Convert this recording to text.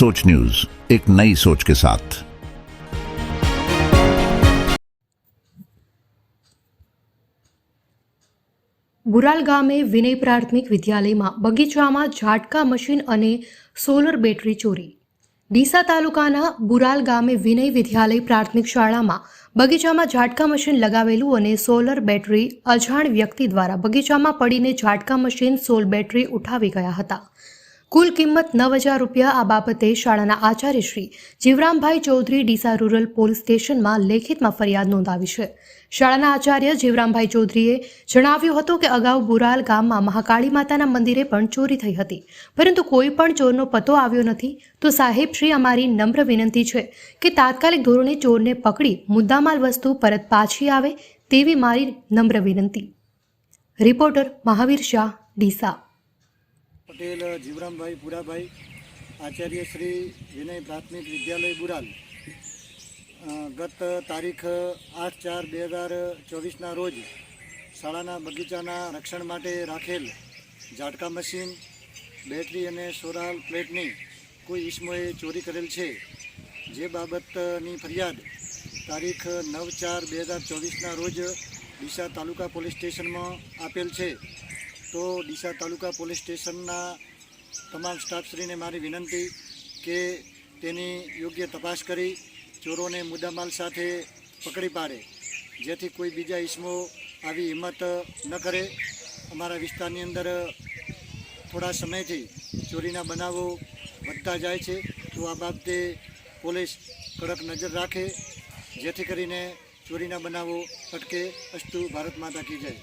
सोच न्यूज एक नई सोच के साथ બુરાલ ગામે વિનય પ્રાથમિક વિદ્યાલયમાં બગીચામાં ઝાટકા મશીન અને સોલર બેટરી ચોરી ડીસા તાલુકાના બુરાલ ગામે વિનય વિદ્યાલય પ્રાથમિક શાળામાં બગીચામાં ઝાટકા મશીન લગાવેલું અને સોલર બેટરી અજાણ વ્યક્તિ દ્વારા બગીચામાં પડીને ઝાટકા મશીન સોલ બેટરી ઉઠાવી ગયા હતા કુલ કિંમત નવ હજાર રૂપિયા આ બાબતે શાળાના આચાર્ય શ્રી જીવરામભાઈ ચૌધરી ડીસા રૂરલ પોલીસ સ્ટેશનમાં લેખિતમાં ફરિયાદ નોંધાવી છે. શાળાના આચાર્ય જીવરામભાઈ ચૌધરીએ જણાવ્યું હતું કે અગાઉ બુરાલ ગામમાં મહાકાળી માતાના મંદિરે પણ ચોરી થઈ હતી. પરંતુ કોઈ પણ ચોરનો પતો આવ્યો નથી. તો સાહેબ શ્રી, અમારી નમ્ર વિનંતી છે કે તાત્કાલિક ધોરણે ચોરને પકડી મુદ્દામાલ વસ્તુ પરત પાછી આવે તેવી મારી નમ્ર વિનંતી. રિપોર્ટર મહાવીર શાહ, ડીસા. પટેલ, જીવરામભાઈ પુરાભાઈ, આચાર્ય શ્રી વિનય પ્રાથમિક વિદ્યાલય બુરાલ. ગત તારીખ આઠ ચાર બે હજાર ચોવીસના રોજ શાળાના બગીચાના રક્ષણ માટે રાખેલ ઝાટકા મશીન, બેટરી અને સોલાર પ્લેટની કોઈ ઈસમોએ ચોરી કરેલ છે. જે બાબતની ફરિયાદ તારીખ નવ ચાર બે હજાર ચોવીસના રોજ ડીસા તાલુકા પોલીસ સ્ટેશનમાં આપેલ છે. તો ડીસા તાલુકા પોલીસ સ્ટેશનના તમામ સ્ટાફશ્રીને મારી વિનંતી કે તેની યોગ્ય તપાસ કરી, ચોરોને મુદ્દામાલ સાથે પકડી પાડે, જેથી કોઈ બીજા ઈસમો આવી હિંમત ન કરે. અમારા વિસ્તારની અંદર થોડા સમયથી ચોરીના બનાવો વધતા જાય છે. તો આ બાબતે પોલીસ કડક નજર રાખે, જેથી કરીને ચોરીના બનાવો અટકે. અસ્તુ ભારત માતા કી જય.